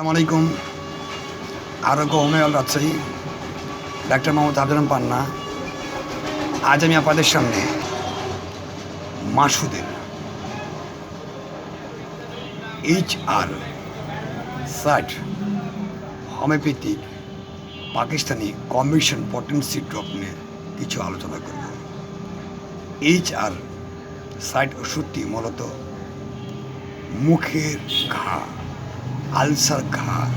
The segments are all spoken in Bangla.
আসসালামু আলাইকুম আরোগ্য হোমিওল রাজশাহী ডাক্তার মোহাম্মদ আবদুল পান্না আজ আমি আপনাদের সামনে মাসুদের এইচ আর সাট homeopathic Pakistani commission potency drop নিয়ে কিছু আলোচনা করব এইচ আর সাইট ওষুধটি মূলত মুখের ঘা আলসার ঘা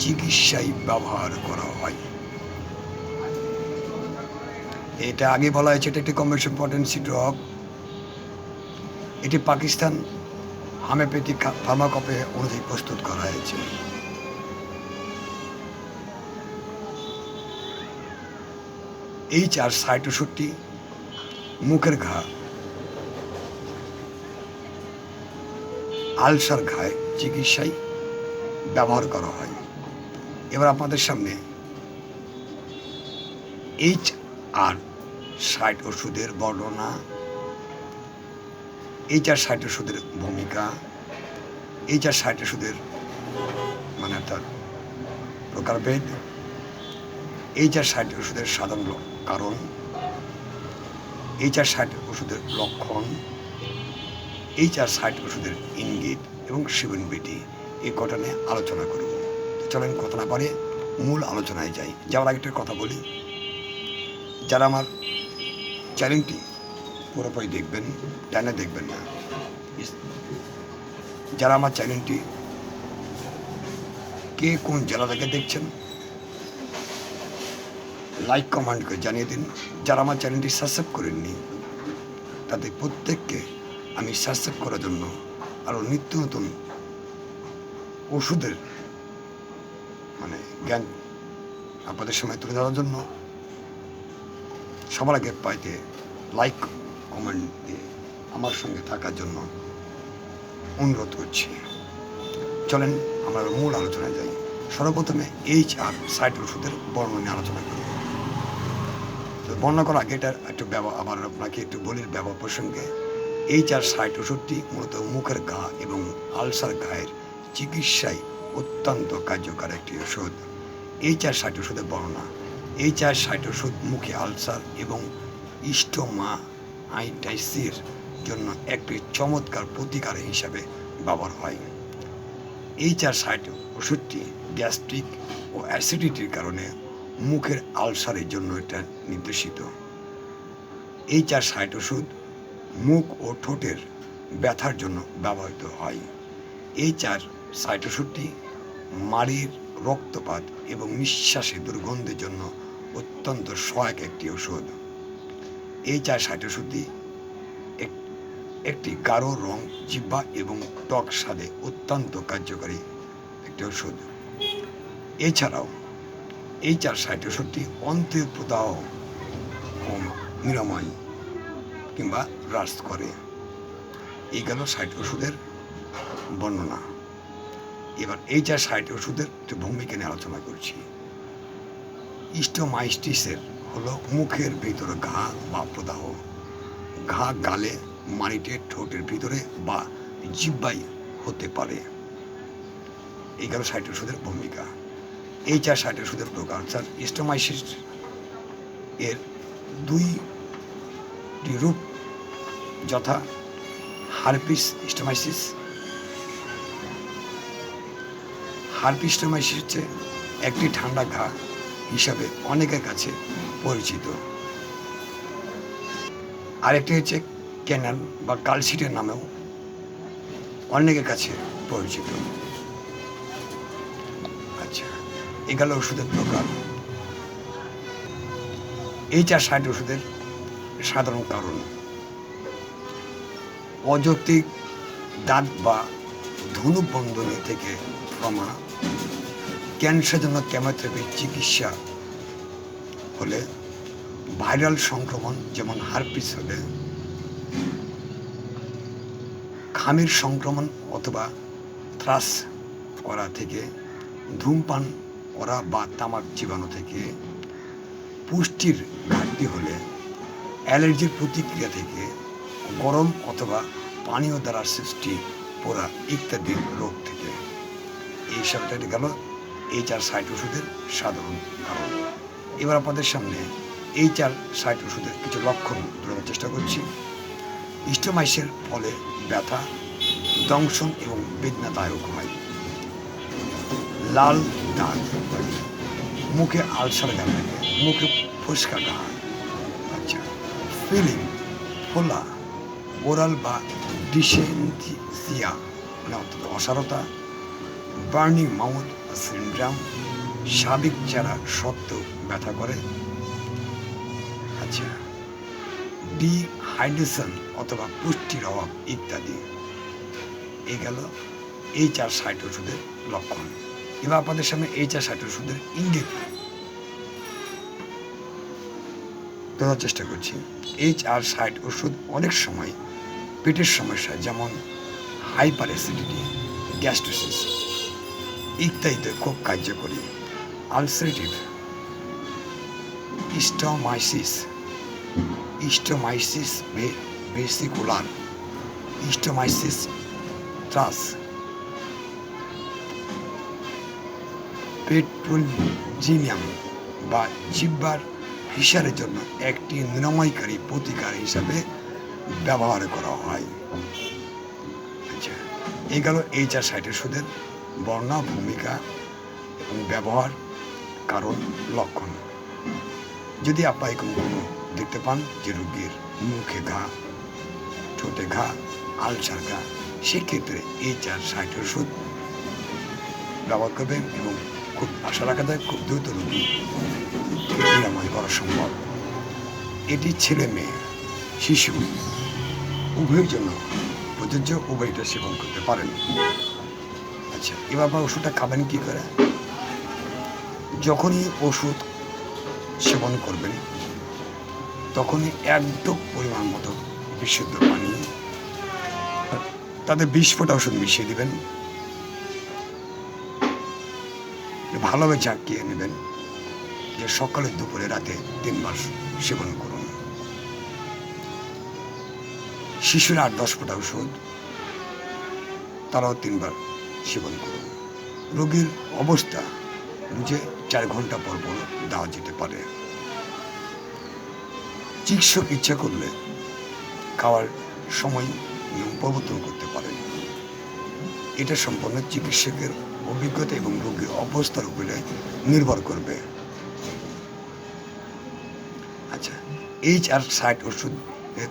চিকিৎসায় ব্যবহার করা হয়। এটা আগে বলা হয়েছে, এটা একটি কমিশন পটেন্সি ড্রপ এটি পাকিস্তান হোমিওপ্যাথিক ফার্মাকপে অনুযায়ী প্রস্তুত করা হয়েছে। এই চার ষাট ওষুধটি মুখের ঘা। আলসার ঘায় চিকিৎসায় ব্যবহার করা হয়। এবার আপনাদের সামনে এইচ আর ষাট ওষুধের বর্ণনা, এইচ আর ষাট ওষুধের ভূমিকা, এইচ আর ষাট ওষুধের মানে অর্থাৎ প্রকারভেদ, এইচ আর ষাট ওষুধের সাধারণ কারণ, এইচ আর ষাট ওষুধের লক্ষণ, এইচ আর ষাট ওষুধের ইঙ্গিত এবং সেবনবিধি এই কটা নিয়ে আলোচনা করব। চলেন কথা না পারে মূল আলোচনায় যাই। যাওয়ার আগে একটা কথা বলি। যারা আমার চ্যানেলটি পুরোপুরি দেখবেন টানে দেখবেন না। যারা আমার চ্যানেলটি কে কোন জেলা থেকে দেখছেন লাইক কমেন্ট করে জানিয়ে দিন। যারা আমার চ্যানেলটি সাবস্ক্রাইব করেননি, তাদের প্রত্যেককে আমি সাবস্ক্রাইব করার জন্য আরও নিত্য নতুন ওষুধের মানে জ্ঞান আপনাদের সময় তুলে ধরার জন্য সবার আগে পাইতে লাইক কমেন্ট দিয়ে আমার সঙ্গে থাকার জন্য অনুরোধ করছি। চলেন আমরা মূল আলোচনায় যাই। সর্বপ্রথমে এইচ আর সাইট ওষুধের বর্ণনা নিয়ে আলোচনা করি। তো বর্ণনা করার আগে এটা একটু ব্যবহার আবার আপনাকে একটু বলির ব্যবহার প্রসঙ্গে এইচ আর সাইট ওষুধটি মূলত মুখের ঘা এবং আলসার ঘায়ের চিকিৎসায় অত্যন্ত কার্যকর একটি ওষুধ। এইচ আর সাইট ওষুধের বর্ণনা। এইচ আর সাইট ওষুধ মুখে আলসার এবং ইস্টোমা আইটাইসির জন্য একটি চমৎকার প্রতিকার হিসাবে ব্যবহার হয়। এই চার সাইট ওষুধটি গ্যাস্ট্রিক ও অ্যাসিডিটির কারণে মুখের আলসারের জন্য এটা নির্দেশিত। এই চার সাইট ওষুধ মুখ ও ঠোঁটের ব্যথার জন্য ব্যবহৃত হয়। এই চার সাইট ওষুধটি মাড়ির রক্তপাত এবং নিঃশ্বাসে দুর্গন্ধের জন্য অত্যন্ত সহায়ক একটি ওষুধ এই চার সাইট ওষুধটি এক- একটি গাঢ় রং জিব্বা এবং টক স্বাদে অত্যন্ত কার্যকারী একটি ওষুধ এছাড়াও এই চার ওষুধটি অন্ত্রের প্রদাহ নিরাময় কিংবা হ্রাস করে। এই গেল সাইট ওষুধের বর্ণনা। এবার এই চার ষাট ওষুধের ভূমিকা নিয়ে আলোচনা করছি। ইস্টোমাইস্টিসের হলো মুখের ভিতরে ঘা বা প্রদাহ। ঘা গালে মাড়িতে ঠোঁটের ভিতরে বা জিব্বাই হতে পারে। এই গেল ষাট ওষুধের ভূমিকা। এই চার ষাট ওষুধের প্রকার, স্যার, ইস্টোমাইসিস এর দুইটি রূপ, যথা হারপিস, ইস্টোমাইসিস হারপিস্টোমাইসিস হচ্ছে একটি ঠান্ডা ঘা হিসাবে অনেকের কাছে পরিচিত। আরেকটি হচ্ছে ক্যানাল বা কালশিটের নামেও অনেকের কাছে পরিচিত। আচ্ছা এগুলো ওষুধের প্রকার। এই চার ষাট ওষুধের সাধারণ কারণ। অযৌক্তিক দাঁত বা ধনুবন্ধনী থেকে ট্রমা ক্যান্সার জন্য চিকিৎসা হলে ভাইরাল সংক্রমণ, যেমন হারপিস হলে খামির সংক্রমণ অথবা থ্রাস করা থেকে, ধূমপান করা বা তামাক জীবাণু থেকে, পুষ্টির ঘাটতি হলে অ্যালার্জির প্রতিক্রিয়া থেকে, গরম অথবা পানীয় দ্বারা সৃষ্টি, পোড়া ইত্যাদি রোগ থেকে। এই সপ্তাহটি গেল এইচ আর সাইট ওষুধের সাধারণ কারণ এবার আপনাদের সামনে এইচ আর সাইট ওষুধের কিছু লক্ষণ তুলে চেষ্টা করছি। স্টোমাইসের ফলে ব্যথা, দংশন এবং বেদনাদায়ক হয়। লাল দাগ। মুখে আলসার গান থাকে মুখে ফুসকা গান আচ্ছা ফিলিং, ফোলা, ওরাল বা ডিসেন্থিসিয়া মানে অর্থাৎ অসারতা বার্নিং মাউথ সিন্ড্রাম সাবিক চেহারা সত্ত্বেও ব্যথা করে। আচ্ছা ডিহাইড্রেশন অথবা পুষ্টির অভাব ইত্যাদি। এই গেল এই চার সাইট ওষুধের লক্ষণ। এবার আপনাদের সামনে এই চার সাইট ওষুধের ইঙ্গিত। দেওয়ার চেষ্টা করছি। এইচ আর সাইট ওষুধ অনেক সময় পেটের সমস্যা, যেমন হাইপার অ্যাসিডিটি, গ্যাস্ট্রোসিস ইত্যাদিতে খুব কার্যকরী আলসারেটিভ স্টোমাইসিস স্টোমাইসিস বেসিকুলার স্টোমাইসিস ট্রাস পেট্রোলজিনিয়াম বা জিব্বার হিসারের জন্য একটি নিরাময়কারী প্রতিকার হিসাবে ব্যবহার করা হয়। আচ্ছা এই গেল এই চার সাইটের সুদের বর্ণা ভূমিকা ব্যবহার, কারণ, লক্ষণ। যদি এরকম কোনো দেখতে পান, যে রোগীর মুখে ঘা, ঠোঁটে ঘা, আলসার ঘা, সেক্ষেত্রে এই চার ষাট ওষুধ ব্যবহার করবেন এবং খুব আশা রাখা যায় খুব দ্রুত রোগী নিরাময় করা সম্ভব। এটি ছেলে মেয়ে, শিশু, উভয়ের জন্য প্রযোজ্য, উভয়টা সেবন করতে পারেন। আচ্ছা এবার আপনার ওষুধটা খাবেন কি করে? যখনই ওষুধ সেবন করবেন, তখনই একদম পরিমাণ মতো বিশুদ্ধ পানি তাদের বিশ ফোঁটা ওষুধ মিশিয়ে দিবেন। ভালোভাবে ঝাঁকিয়ে নেবেন, যে সকালে, দুপুরে, রাতে তিনবার সেবন করুন। শিশুরা আট, দশ ফোঁটা ওষুধ, তারাও তিনবার সেবন করুন রোগীর অবস্থা বুঝে চার ঘণ্টা পর পর দেওয়া যেতে পারে। চিকিৎসক ইচ্ছা করলে খাওয়ার সময় নিয়ম পরিবর্তন করতে পারেন। এটা সম্পূর্ণ চিকিৎসকের অভিজ্ঞতা এবং রোগীর অবস্থার উপরে নির্ভর করবে। আচ্ছা এইচ আর সাইট ওষুধ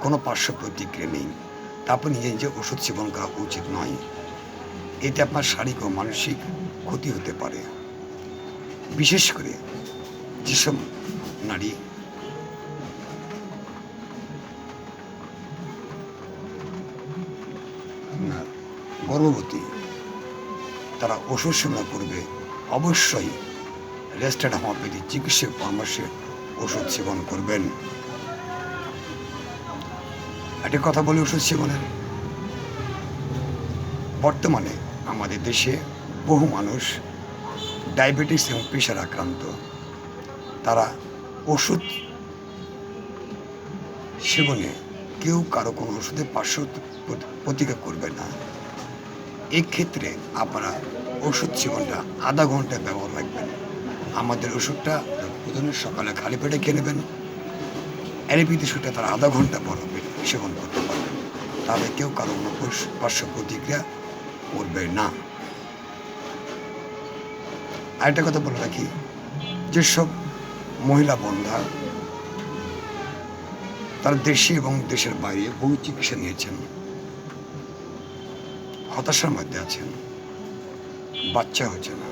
কোনো পার্শ্ব প্রতিক্রিয়া নেই। তারপর নিজে নিজে ওষুধ সেবন করা উচিত নয়। এতে আপনার শারীরিক ও মানসিক ক্ষতি হতে পারে। বিশেষ করে যেসব নারী গর্ভবতী, তারা ওষুধ সেবন করবে অবশ্যই রেস্টেড হোমিওপ্যাথি চিকিৎসক পরামর্শে ওষুধ সেবন করবেন। একটা কথা বলি ওষুধ সেবনের। বর্তমানে আমাদের দেশে বহু মানুষ ডায়াবেটিস এবং প্রেশার আক্রান্ত। তারা ওষুধ সেবনে কেউ কারও কোনো ওষুধের পার্শ্ব প্রতি- প্রতিকার করবে না। এক্ষেত্রে আপনারা ওষুধ সেবনটা আধা ঘণ্টা ব্যবহার রাখবেন। আমাদের ওষুধটা প্রথমে সকালে খালি পেটে খেয়ে নেবেন। অ্যালোপ্যাথি ওষুধটা তারা আধা ঘণ্টা পর সেবন করতে পারবেন। তাহলে কেউ কারও কোনো পার্শ্ব প্রতিক্রিয়া করবে না। আরেকটা কথা বলে রাখি, যেসব মহিলা বন্ধা, তারা দেশে এবং দেশের বাইরে বহু চিকিৎসা নিয়েছেন, হতাশার মধ্যে আছেন, বাচ্চা হচ্ছে না।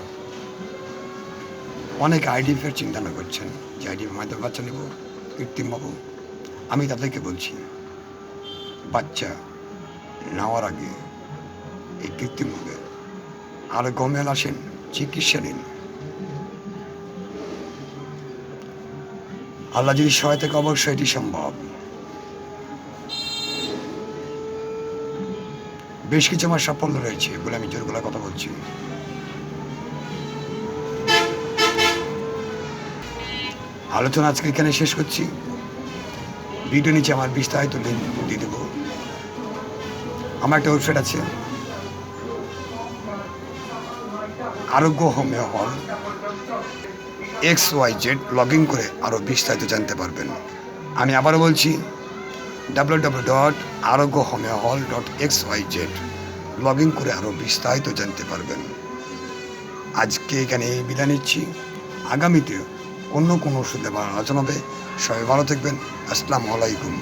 অনেক আইডিএফের চিন্তা না করছেন, যে আইডিএফ মাধ্যমে বাচ্চা নেব, কৃত্রিম পাবো আমি তাদেরকে বলছি, বাচ্চা নেওয়ার আগে এই কৃত্রিম হবে আর গমেল আসেন চিকিৎসা নিন। আল্লাহ যদি সহায়তা করে অবশ্যই এটি সম্ভব। বেশ কিছু আমার সাফল্য রয়েছে বলে আমি জোর গলা কথা বলছি। আলোচনা আজকে এখানে শেষ করছি। ভিডিও নিচে আমার বিস্তারিত লিঙ্ক দিয়ে দেবো। আমার একটা ওয়েবসাইট আছে। Arogya homeo hall. X Y Z log in করে আরও বিস্তারিত জানতে পারবেন। আমি আবারও বলছি W W dot Arogya homeo hall dot X Y Z log in করে আরও বিস্তারিত জানতে পারবেন। আজকে এখানে বিদায় নিচ্ছি। আগামীতে অন্য কোনো ওষুধে আলোচনা হবে। সবাই ভালো থাকবেন। আসসালামু আলাইকুম।